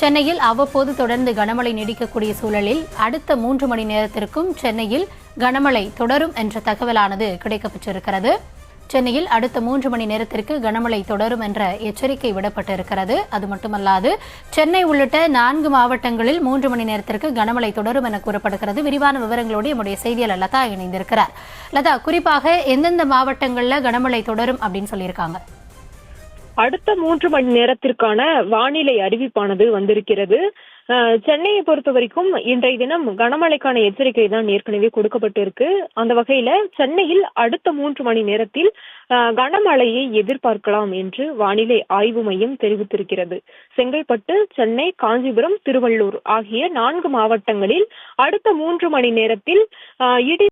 சென்னையில் அவ்வப்போது தொடர்ந்து கனமழை நீடிக்கக்கூடிய சூழலில் அடுத்த மூன்று மணி நேரத்திற்கும் சென்னையில் கனமழை தொடரும் என்ற தகவலானது கிடைக்கப்பட்டிருக்கிறது சென்னையில் அடுத்த மூன்று மணி நேரத்திற்கு கனமழை தொடரும் என்ற எச்சரிக்கை விடப்பட்டிருக்கிறது. அது மட்டுமல்லாது சென்னை உள்ளிட்ட நான்கு மாவட்டங்களில் மூன்று மணி நேரத்திற்கு கனமழை தொடரும் என கூறப்படுகிறது. விரிவான விவரங்களோடு நம்முடைய செய்தியாளர் லதா இணைந்திருக்கிறார். லதா குறிப்பாக எந்தெந்த மாவட்டங்களில் கனமழை தொடரும் அப்படின்னு சொல்லியிருக்காங்க. அடுத்த மூன்று மணி நேரத்திற்கான வானிலை அறிவிப்பானது வந்திருக்கிறது. சென்னையை பொறுத்த வரைக்கும் இன்றைய தினம் கனமழைக்கான எச்சரிக்கை தான் ஏற்கனவே கொடுக்கப்பட்டிருக்கு. அந்த வகையில சென்னையில் அடுத்த மூன்று மணி நேரத்தில் கனமழையை எதிர்பார்க்கலாம் என்று வானிலை ஆய்வு மையம் தெரிவித்திருக்கிறது. செங்கல்பட்டு சென்னை காஞ்சிபுரம் திருவள்ளூர் ஆகிய நான்கு மாவட்டங்களில் அடுத்த மூன்று மணி நேரத்தில் இடி